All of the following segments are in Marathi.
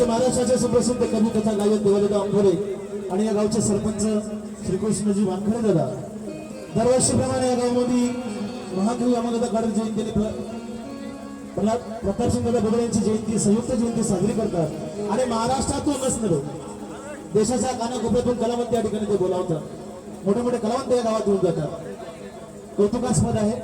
आमचे महाराष्ट्राचे सुप्रसिद्ध कवी कथा गायक देवालदा अंभोरे आणि या गावचे सरपंच श्रीकृष्णजी वानखडे दादा. दरवर्षीप्रमाणे या गावामध्ये महाकवी अमोलदा गाडर जयंती प्रल्हाद प्रतापसिंग दादा बदल यांची जयंती संयुक्त जयंती साजरी करतात. आणि महाराष्ट्रातून नसणार देशाच्या कानाकोपऱ्यातून कलावंत या ठिकाणी ते बोलावतात. मोठे मोठे कलावंत या गावात येऊन जातात. कौतुकास्पद आहे.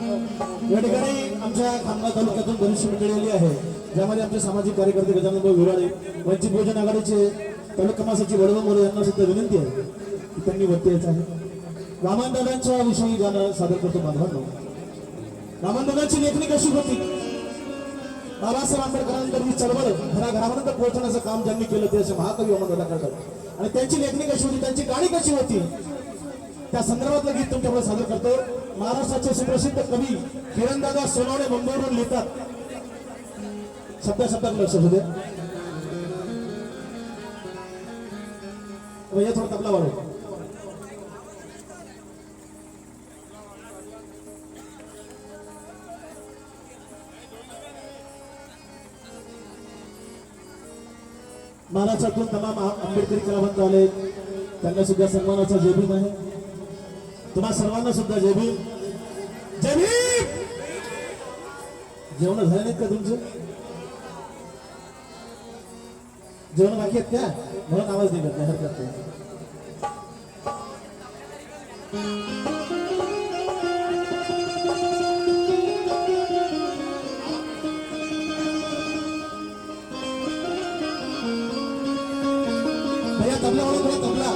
या ठिकाणी आमच्या खामगाव तालुक्यातून बरीचशी मंडळी आली आहे. ज्यामध्ये आमचे सामाजिक कार्यकर्ते गजानन भाऊ विराळे वंचित बहुजन आघाडीचे तालुका मासाची वडवळ मोरे यांना सुद्धा विनंती आहे की त्यांनी वरती यायचं आहे. रामानदादांच्या विषयी गाणं सादर करतो बांधवांनो. रामानदादांची लेखणी कशी होती? बाबासाहेब आंबेडकरांनी चळवळ घराघरापर्यंत पोहोचण्याचं काम ज्यांनी केलं ते असे महाकवी अमरदादा करतात आणि त्यांची लेखणी कशी होती? त्यांची गाणी कशी होती? त्या संदर्भातलं गीत तुमच्याकडे सादर करतो. महाराष्ट्राचे सुप्रसिद्ध कवी किरणदादा सोनवणे मुंबईवरून लिहितात. शब्द शब्दात लक्ष होते हे थोडं तबला वाढव. महाराष्ट्रातून तमाम आंबेडकरी कलावंत आले. त्यांना सुद्धा सन्मानाचा जय भीम आहे. तुम्हा सर्वांना सुद्धा जय भीम जय भीम जेवण झाले नाहीत का तुमचे? जेवण बाकी आहेत का? म्हणून आवाज नाही नाही हरकत नाही भैया तबला वाला थोड़ा तबला.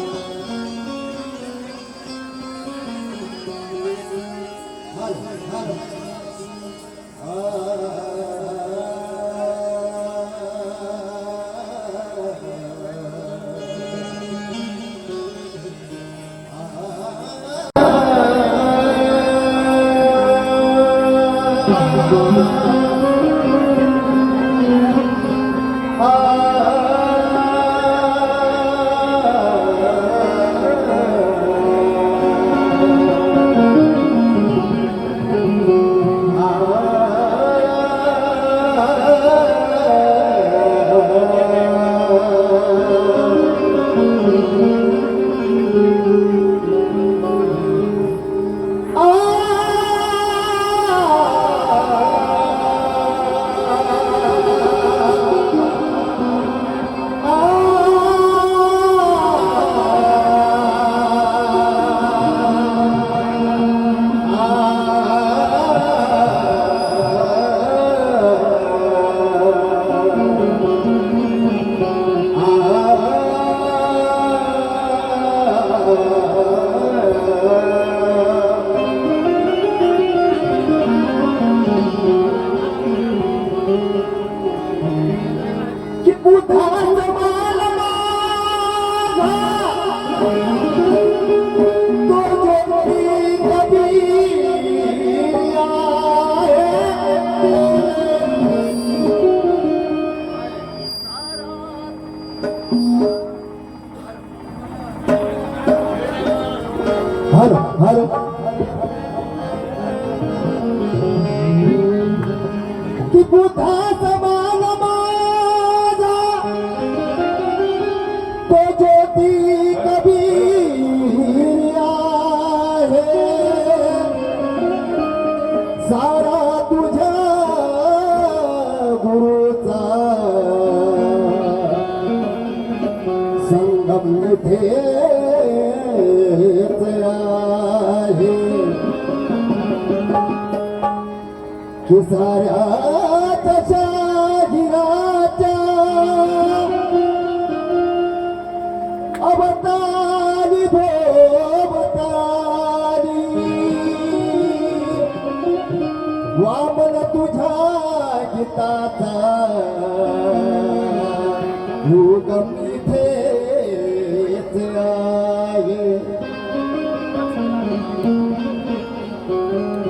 सारा तुझ्या गुरुचा. संगम थेच आहे. की साऱ्या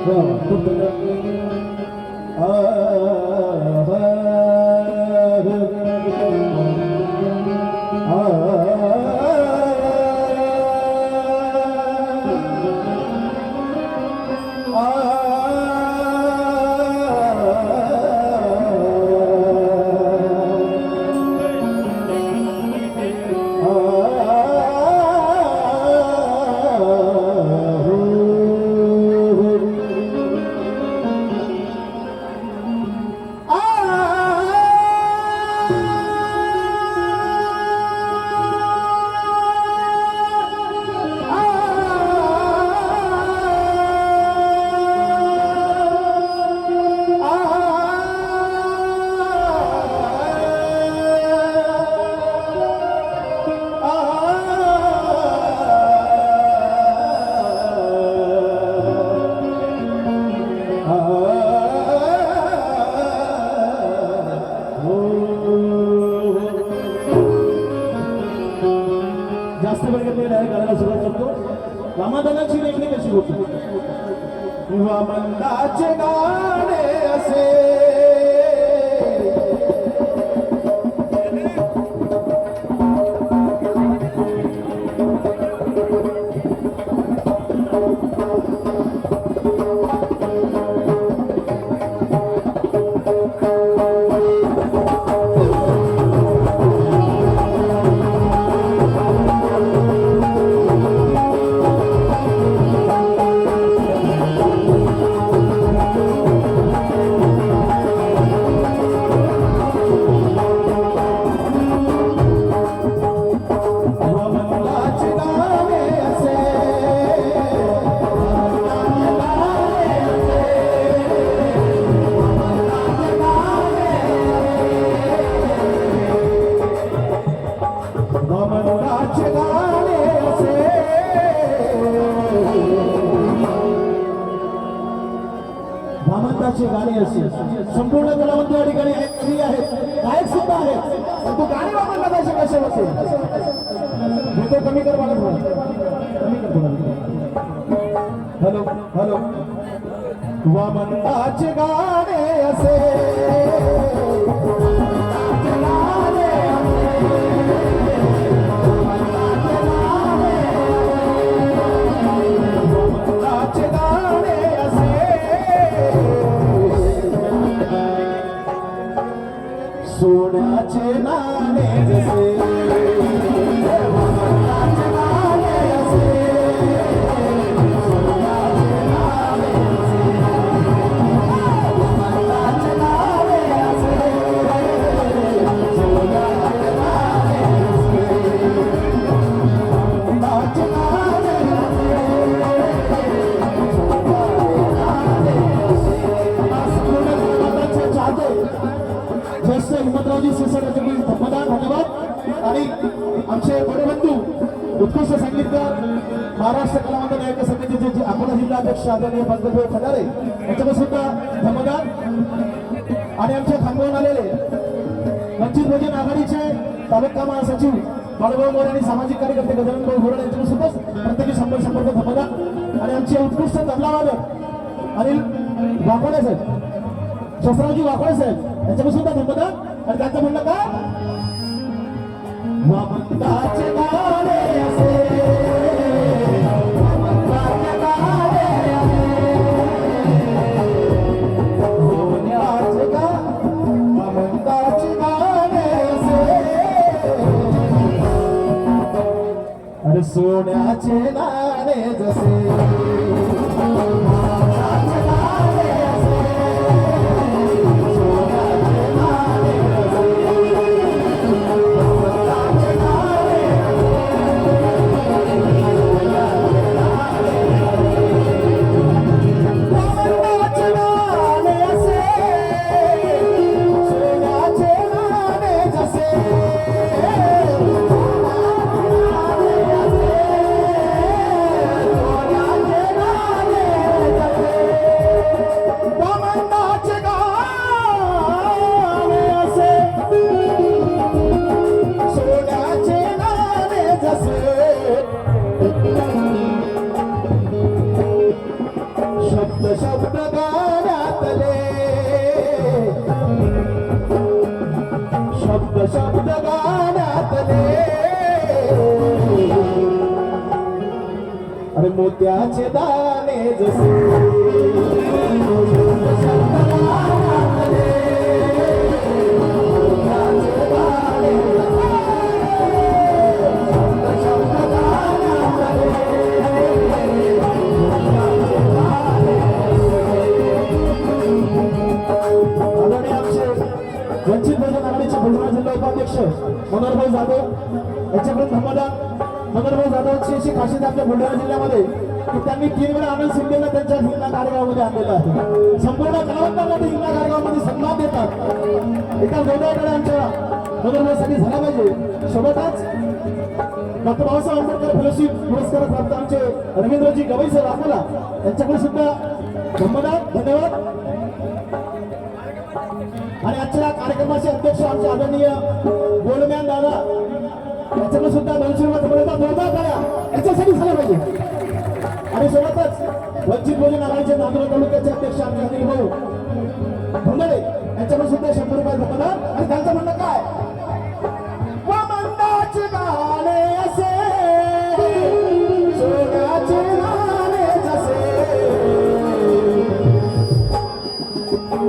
वा, खूप संपूर्ण कलावंत या ठिकाणी आहेत कवी आहेत गायक सुद्धा आहेत. पण तू गाणी वापरला पाहिजे कसे बसेल? हे तो कमी कर मला कमी कर हॅलो हॅलो. वामंताचे गाणे असे सोन्याचे नाणे जसे हिम्मतरावजी सिरसाट यांचे धन्यवाद आणि आमचे बडबंधू उत्कृष्ट संगीतकार महाराष्ट्र कलावंत नायक समितीचे जे अकोला जिल्हा अध्यक्ष आदरणीय पंकजभाई खदारे यांच्याकडे सुद्धा धन्यवाद. आणि आमच्या थांबवून आलेले वंचित बहुजन आघाडीचे तालुका महासचिव बाळूभाऊ मोरे आणि सामाजिक कार्यकर्ते गजानन भाऊ घोरड यांच्याकडे सुद्धा प्रत्येकी शंभर शंभर रुपये धन्यवाद. आणि आमचे उत्कृष्ट तबलावादक अनिल वाकोडे साहेब शस्त्रावजी वाकोडे साहेब यांच्याकडे सुद्धा धन्यवाद. आणि त्यांचं का सोन्याचे नाणे जसे. आमचे वंचित बहुजन आघाडीचे बुलढाणा जिल्हा उपाध्यक्ष मनोहरभाई जाधव यांच्याकडून धन्यवाद मनोहरभाई जाधवची अशी खासियत आपल्या बुलढाणा जिल्ह्यामध्ये. की त्यांनी तीन वेळा आनंद शिंदेला त्यांच्या हिंगणा कार्यक्रमामध्ये आणलेलं आहे. संपूर्ण गावांना ते हिंगणा कार्यक्रमामध्ये सन्मान देतात. एका गौरवाकडे आमच्या मनोहरभाईसाठी झाला पाहिजे. सोबतच डॉक्टर बाबासाहेब आंबेडकर फेलोशिप पुरस्कार प्राप्त आमचे रवींद्रजी गवई सर अकोला यांच्याकडे सुद्धा धन्यवाद धन्यवाद. आणि आजच्या कार्यक्रमाचे अध्यक्ष आमचे आदरणीय गोल्डमॅन दादा याच्याकडे सुद्धा दोनशे रुपये याच्यासाठी झालं पाहिजे. आणि सोबतच वंचित बहुजन आघाडीचे नांदूर तालुक्याचे अध्यक्ष आमचे अनिल भाऊ भंगडे यांच्याकडे सुद्धा शंभर रुपये जमणार आणि त्यांचं म्हणणं काय?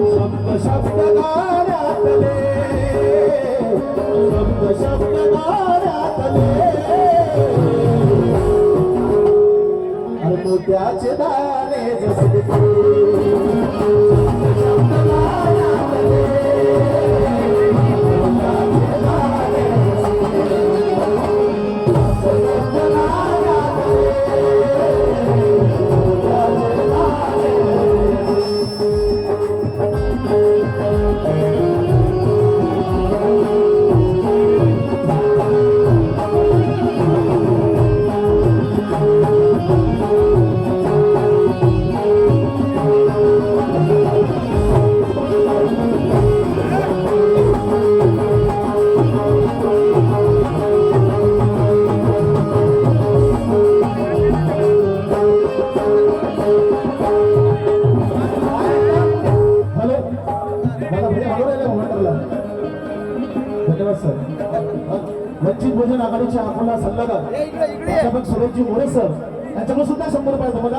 शब्द शब्द गाण्यातले शब्द शब्द गाण्यातले. मोत्याचे दाणे जसे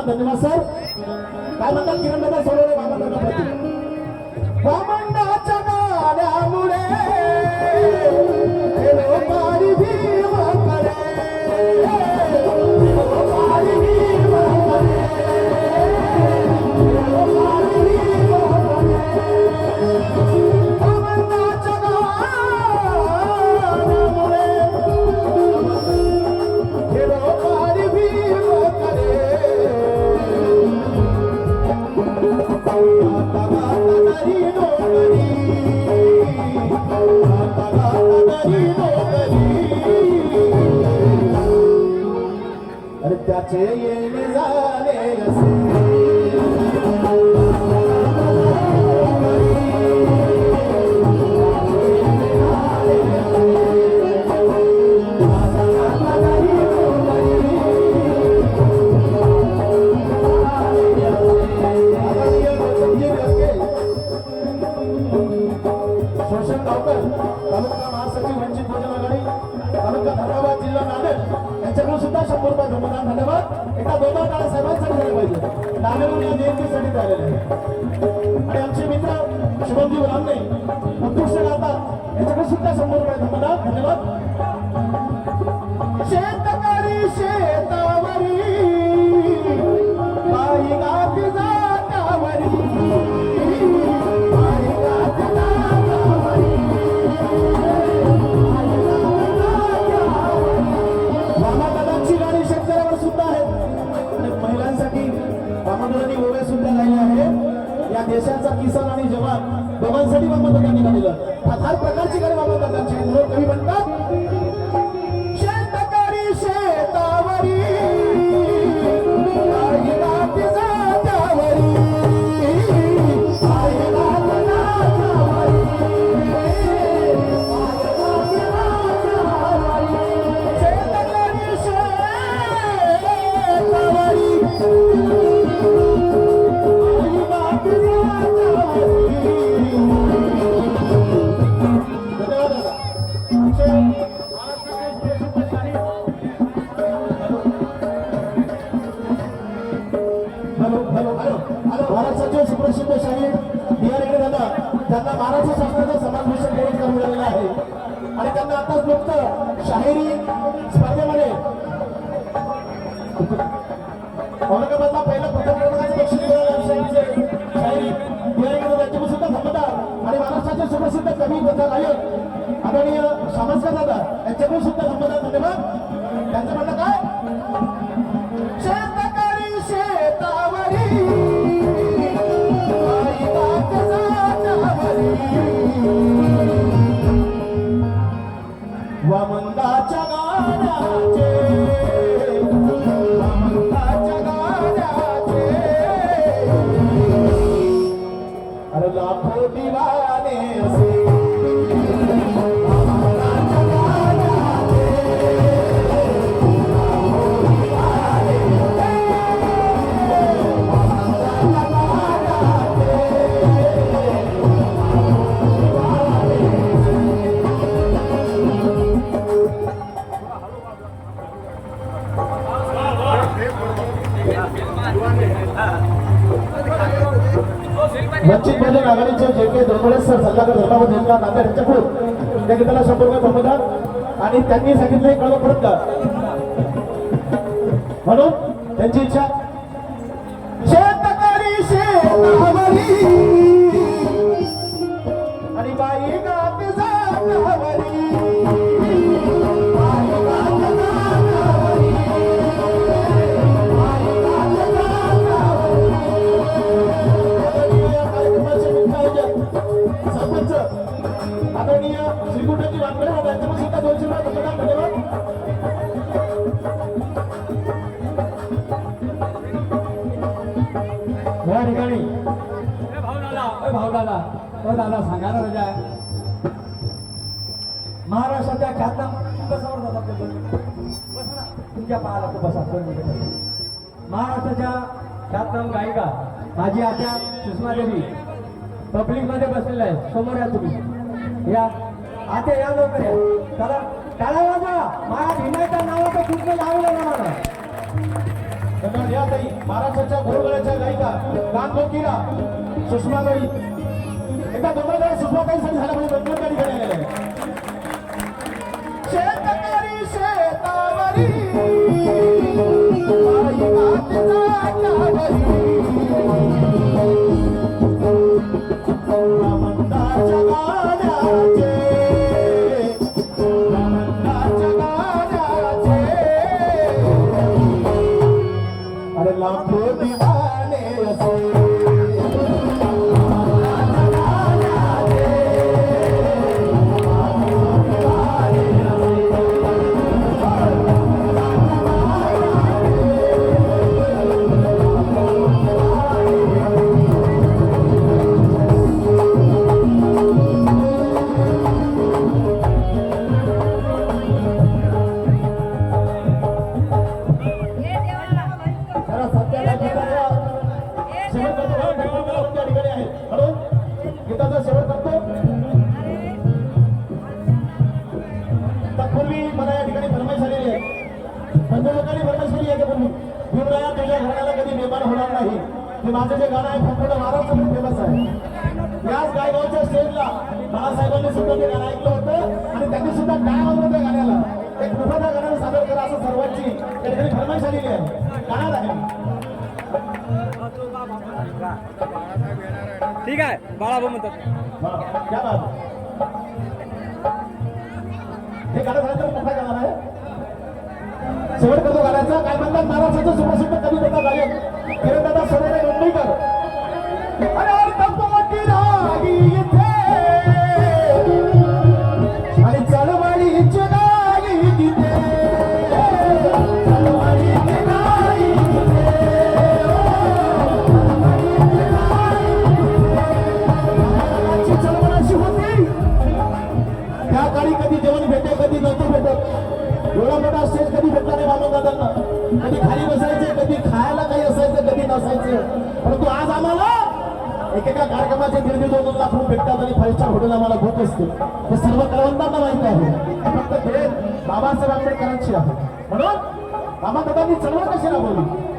धन्यवाद सर. काय म्हणतात? किरण दादा सोडवले वामन आणि त्याचे येणे झाले असे शंभर रुपये जमदान धन्यवाद. एका दोन काळा साहेबांसाठी झाले पाहिजे. नांदेडून या जयंतीसाठी झालेले आहे. आणि आमचे मित्र शुभमजी रामने उत्कृष्ट गाता याच्याकडे सुद्धा शंभर रुपये जमदान धन्यवाद. देशाचा किसान आणि जवान दोघांसाठी मामादादांनी काढलं फार प्रकारची गाणी मामादादांची आहेत. म्हणून कवी म्हणतात सुप्रसिद्ध कवी तथा आदरणीय शामस्कर दादा यांच्याकडून सुद्धा धन्यवाद धन्यवाद. त्यांचं म्हणणं काय? दोनवडे सर सल्लागार धर्माबाद यांना यांच्याकडून त्या गीताला शंभर रुपये बहुमतात आणि त्यांनी सांगितलं कळव परत म्हणून त्यांची इच्छा दादा दादा सांगा ना महाराष्ट्राच्या ख्यातनाम बसावर दादा बसा तुमच्या पायाला तो बसा महाराष्ट्राच्या ख्यातनाम गायिका माझी आत्या सुषमा देवी पब्लिकमध्ये बसलेला आहे समोर या तुम्ही. या. आत्या या लवकर या. चला. टाळा वाजवा. माझ्या भीमाच्या नावाचं कुठलं लावलं ना मला या ताई. महाराष्ट्राच्या घोडगळ्याच्या गायिका गानकोकिला सुषमाबाई एकदा दोन सुषमाबाईसाठी झाल्या म्हणजे दोन त्या ठिकाणी आलेल्या आहे शेतकरी शेतावरी बाई गात जातावरी. रामंदाच्या स्टेजला बाळासाहेबांनी सुद्धा ते गाणं ऐकलं होतं आणि त्यांनी सुद्धा काय म्हणलं त्या गाण्याला? एक मोठा गाणं सादर करा असं सर्वांची त्या ठिकाणी फरमाईश आलेली आहे. गाणार आहे. ठीक आहे. बाळाभाऊ म्हणतात. हा, क्या बात हे गाणं झालं तर मोठा गाणं आहे. शेवट करतो गाण्याचा. काय म्हणतात? महाराष्ट्राचं सुप्रसिद्ध कवी होता गायक. किरणदादा सोनेरे मुंबईकर अरे रागी एका कार्यक्रमाचे दीड दीड दोन लाख भेटतात आणि फाईव्ह स्टार हॉटेल आम्हाला होत असते. हे सर्व कलावंतांना माहिती आहे. फक्त ते बाबासाहेब आंबेडकरांची आहे. म्हणून बाबा दादांनी चळवळ कशी राबवली